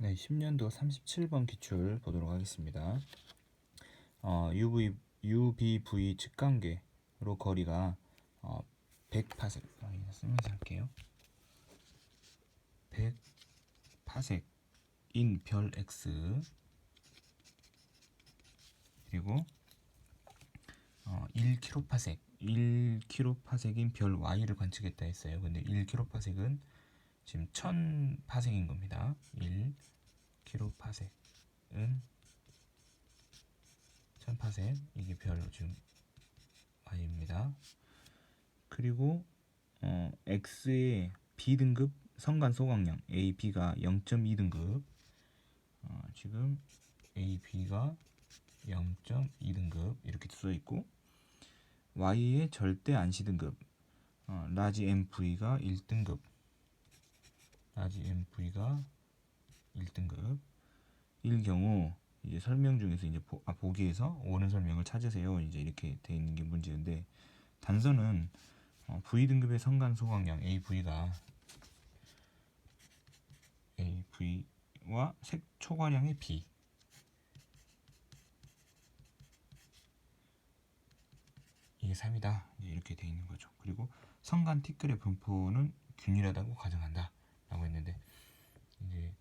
네, 10년도 37번 기출 보도록 하겠습니다. 어, UV, UBV 측간계로 거리가 어, 100파섹, 아, 쓰면서 할게요. 100파섹인 별 X 그리고 어, 1kp파섹, 1kp파섹인 별 Y를 관측했다 했어요. 근데 1kp파섹은 지금 1000파섹인 겁니다. 1kp파섹은 1000파섹 이게 별 지금 Y입니다. 그리고 어, X의 B등급 성간 소각량 A, B가 0.2등급 어, 지금 A, B가 0.2등급 이렇게 써 있고 Y의 절대 안시 등급 어, 라지 MV가 1등급 라지 MV가 1등급. 일 경우 이제 설명 중에서 이제 보, 아, 보기에서 옳은 설명을 찾으세요. 이제 이렇게 돼 있는 게 문제인데 단서는 어, V 등급의 성간 소각량 AV가 AV와 색 초과량의 B. 이게 3이다. 이렇게 돼 있는 거죠. 그리고 성간 티끌의 분포는 균일하다고 가정한다 라고 했는데 이제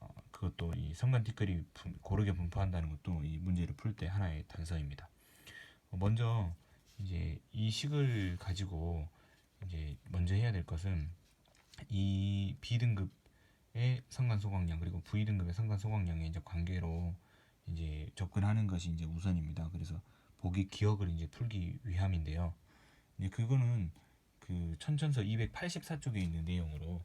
어, 그 것도 이 성간 분- 고르게 분포한다는 것도 이 문제를 풀 때 하나의 단서입니다. 어, 먼저 이제 이 식을 가지고 이제 먼저 해야 될 것은 이 B등급의 성간 소각량 그리고 V등급의 성간 소각량의 이제 관계로 이제 접근하는 것이 이제 우선입니다. 그래서 보기 기억을 이제 풀기 위함인데요. 이제 그거는 그 천천서 284쪽에 있는 내용으로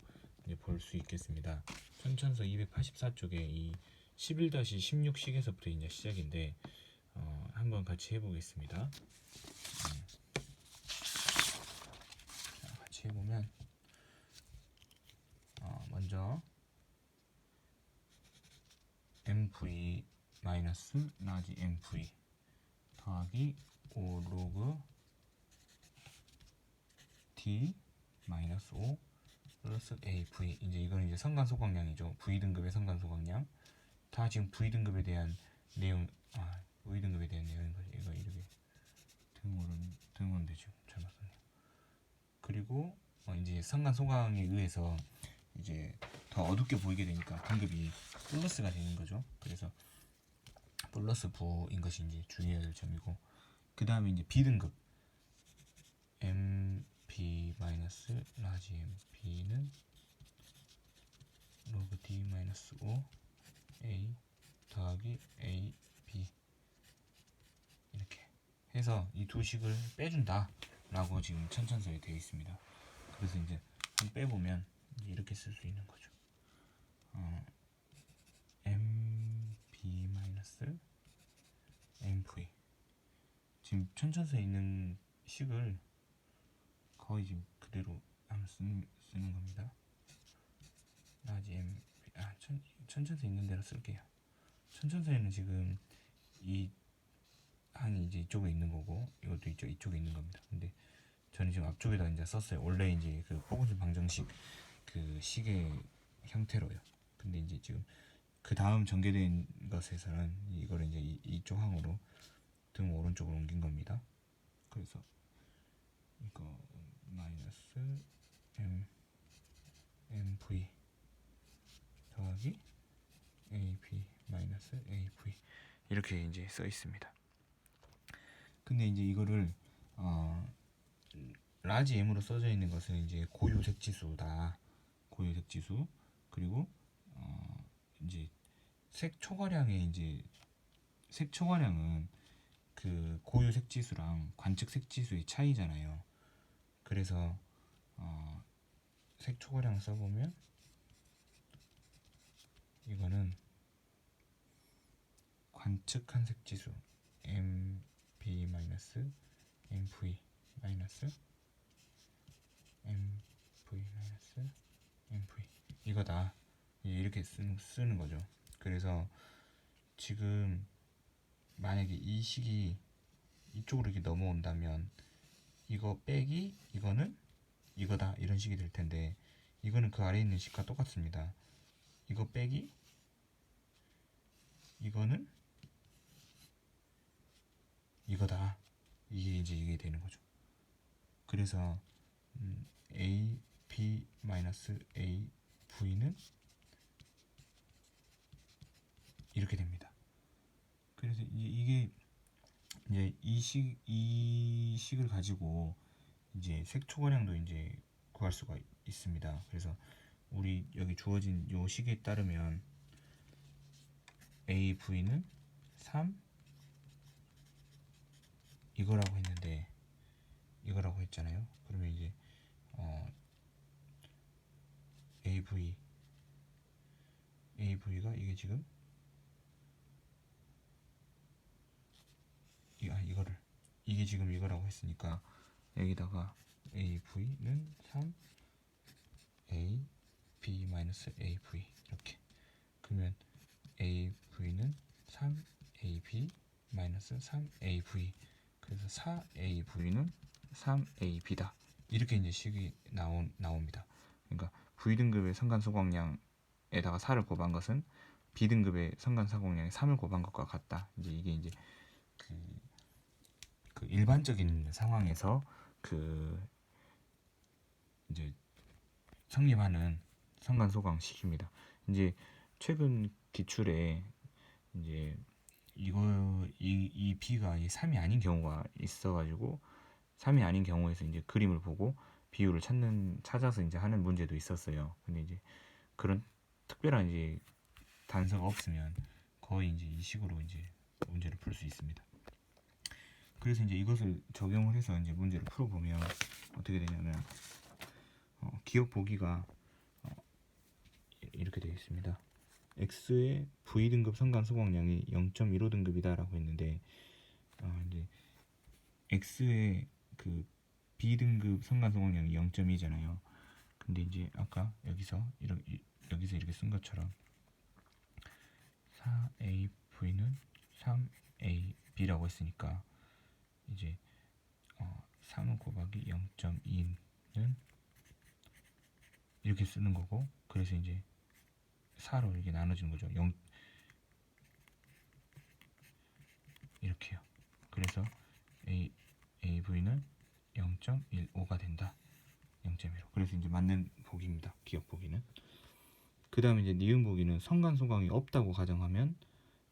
볼 수 있겠습니다. 천천서 284쪽에 이 11-16식에서부터 이제 시작인데 어, 한번 같이 해보겠습니다. 음. 자, 같이 해보면 어, 먼저 mv 마이너스 라지 mv 더하기 5 로그 d 마이너스 5 플러스 AV 이제 이거는 이제 성간 소각량이죠. V 등급의 성간 소각량 다 지금 V 등급에 대한 내용 아 V 등급에 대한 내용인 거죠. 이거 이렇게 등호는 지금 잘못 썼네요. 그리고 어, 이제 성간 소각에 의해서 이제 더 어둡게 보이게 되니까 등급이 플러스가 되는 거죠. 그래서 플러스 부인 것이 이제 주의해야 될 점이고 그 다음에 이제 B등급 MP 마이너스 라지 MP는 로그 D 마이너스 5 A 더하기 A B. 이렇게 해서 이 두 식을 빼준다 라고 지금 천천서에 되어 있습니다. 그래서 이제 한 빼보면 이렇게 쓸 수 있는 거죠. 어, MP 마이너스 MV 지금 천천서에 있는 식을 거의 지금 그대로 쓰는, 쓰는 겁니다. M 아 천, 천천서에 있는 대로 쓸게요. 천천서에는 지금 이 항이 이제 이쪽에 있는 거고 이것도 이쪽 이쪽에 있는 겁니다. 근데 저는 지금 앞쪽에다 이제 썼어요. 원래 이제 그 포근술 방정식 그 식의 형태로요. 근데 이제 지금 그 다음 전개된 것에서는 이걸 이제 이, 이쪽 항으로 등 오른쪽으로 옮긴 겁니다. 그래서 이거 마이너스 m mv 더하기 ab 마이너스 av 이렇게 이제 써 있습니다. 근데 이제 이거를 어 라지 m으로 써져 있는 것은 이제 고유 색 지수다. 고유 색 지수 그리고 어 이제 색 초과량의 이제 색 초과량은 그 고유 색 지수랑 관측 색 지수의 차이잖아요. 그래서 어, 색 초과량 써보면 이거는 관측 한 색 지수 mb 마이너스 mv mv 이거다 이렇게 쓰는, 쓰는 거죠. 그래서 지금 만약에 이 식이 이쪽으로 이렇게 넘어온다면 이거 빼기 이거는 이거다 이런 식이 될 텐데 이거는 그 아래에 있는 식과 똑같습니다. 이거 빼기 이거는 이거다. 이게 이제 이게 되는 거죠. 그래서 음, a b 마이너스 a v는 이렇게 됩니다. 그래서 이게 이제 이식 이 식을 가지고 이제 색초고량도 이제 구할 수가 있습니다. 그래서 우리 여기 주어진 요 식에 따르면 a v는 3 이거라고 했는데 이거라고 했잖아요. 그러면 이제 어 AV AV가 이게 지금 이, 아 이거를 이게 지금 이거라고 했으니까 여기다가 AV는 3 A B 마이너스 AV 이렇게 그러면 AV는 3 AB 마이너스 3 AV 그래서 4 AV는 3 AB다 이렇게 이제 식이 나온 나옵니다. 그러니까 V 등급의 성간소광량에다가 4를 곱한 것은 B 등급의 성간소광량에 3을 곱한 것과 같다. 이제 이게 이제 그, 그 일반적인 상황에서 그 이제 성립하는 성간소광식입니다. 이제 최근 기출에 이제 이거 이, 이 B가 이 3이 아닌 경우가 있어가지고 3이 아닌 경우에서 이제 그림을 보고 비율을 찾는 찾아서 이제 하는 문제도 있었어요. 근데 이제 그런 특별한 이제 단서가 없으면 거의 이제 이 식으로 이제 문제를 풀 수 있습니다. 그래서 이제 이것을 적용을 해서 이제 문제를 풀어보면 어떻게 되냐면 어, 기억 보기가 어, 이렇게 되어 있습니다. X의 V 등급 성간 소광량이 0.15 등급이다라고 했는데 어, 이제 X의 그 B 등급 성간 소광량이 0.2잖아요. 근데 이제 아까 여기서 이렇게 여기서 이렇게 쓴 것처럼 4AV는 3AB라고 했으니까 이제 어, 3 곱하기 0.2는 이렇게 쓰는 거고 그래서 이제 4로 이렇게 나눠지는 거죠. 0 이렇게요. 그래서 A AV는 0.15가 된다. 0.15. 그래서 이제 맞는 보기입니다. 기억 보기는. 그 다음에 이제 니은 보기는 성간 소광이 없다고 가정하면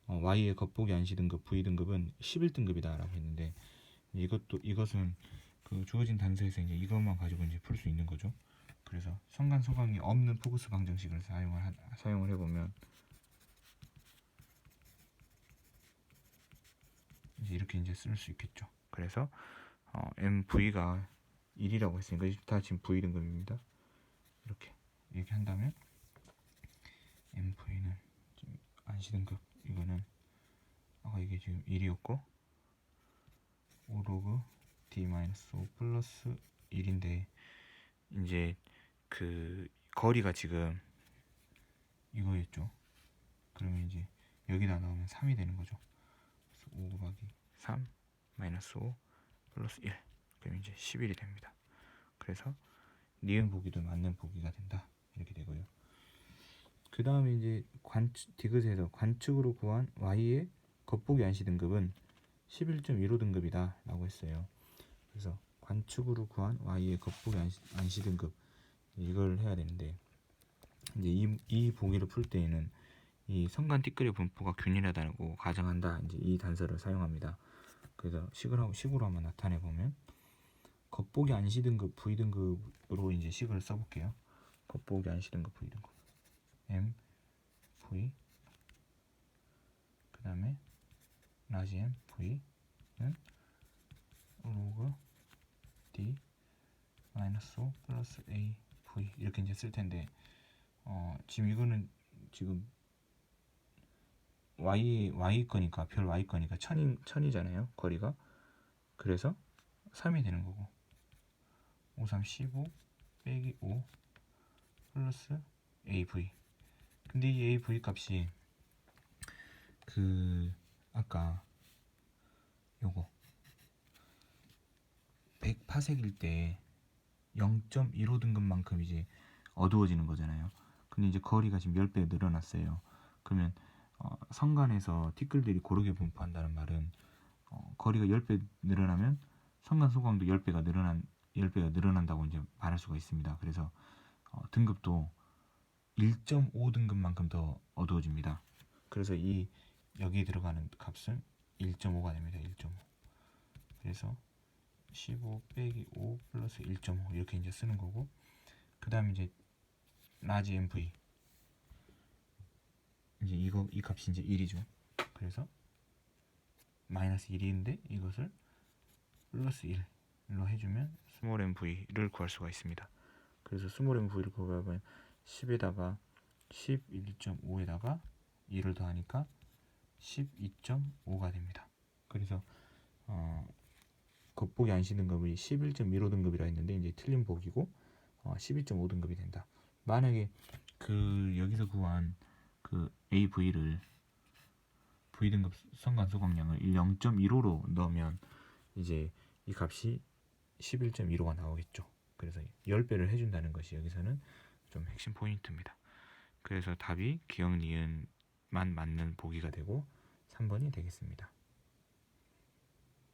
어, Y의 겉보기 안시 등급 V 등급은 11등급이다라고 했는데 이것도 이것은 그 주어진 단서에서 이제 이것만 가지고 이제 풀 수 있는 거죠. 그래서 성간 소광이 없는 포그스 방정식을 사용을 하, 사용을 해보면 이제 이렇게 이제 쓸 수 있겠죠. 그래서 어, MV가 1이라고 했으니까 이다 지금 V 등급입니다. 이렇게 이렇게 한다면 MV는 지금 안시 등급 이거는 아까 이게 지금 1이었고 5로그 D-5 플러스 1인데 이제 그 거리가 지금 이거였죠. 그러면 이제 여기다 넣으면 3이 되는 거죠. 그래서 5 곱하기 3 마이너스 5 플러스 1 그럼 이제 11이 됩니다. 그래서 니은 보기도 맞는 보기가 된다. 이렇게 되고요. 그 다음에 이제 관측 디귿에서 관측으로 구한 y의 겉보기 안시 등급은 11.15 등급이다 라고 했어요. 그래서 관측으로 구한 y의 겉보기 안시, 등급 이걸 해야 되는데 이제 이, 이 보기를 풀 때에는 이 성간 띠끌의 분포가 균일하다고 가정한다. 이제 이 단서를 사용합니다. 그래서 식을 식으로 한번 나타내 보면 겉보기 안시 등급 V 등급으로 이제 식을 써볼게요. 겉보기 안시 등급 V 등급 M V 그 다음에 라지 M V는 로그 D 마이너스 5 플러스 A V 이렇게 이제 쓸 텐데 어 지금 이거는 지금 y y 거니까 별 y 거니까 천이 천이잖아요 거리가. 그래서 3이 되는 거고. 5 3 15 빼기 5 플러스 AV 근데 이 AV 값이 그 아까 요거 100파색일 때 0.15 등급만큼 이제 어두워지는 거잖아요. 근데 이제 거리가 지금 10배 늘어났어요. 그러면 어, 성간에서 티끌들이 고르게 분포한다는 말은 어, 거리가 10배 늘어나면 성간 소광도 10배가 늘어난 10배가 늘어난다고 이제 말할 수가 있습니다. 그래서 어, 등급도 1.5 등급만큼 더 어두워집니다. 그래서 이 여기 들어가는 값은 1.5가 됩니다. 1.5. 그래서 15 빼기 5 플러스 1.5 이렇게 이제 쓰는 거고 그 다음에 이제 라지 MV 이제 이거 이 값이 이제 1이죠. 그래서 마이너스 1인데 이것을 플러스 1로 해주면 스몰 MV를 구할 수가 있습니다. 그래서 스몰 MV를 구하면 10에다가 11.5에다가 2를 더하니까 12.5가 됩니다. 그래서 어, 겉보기 안시 등급이 11.15 등급이라 했는데 이제 틀린 보기고 어, 12.5 등급이 된다. 만약에 그 여기서 구한 그 AV를 V 등급 성간 소각량을 0.15로 넣으면 이제 이 값이 11.15가 나오겠죠. 그래서 10배를 해준다는 것이 여기서는 좀 핵심 포인트입니다. 그래서 답이 기억 니은만 맞는 보기가 되고 3번이 되겠습니다.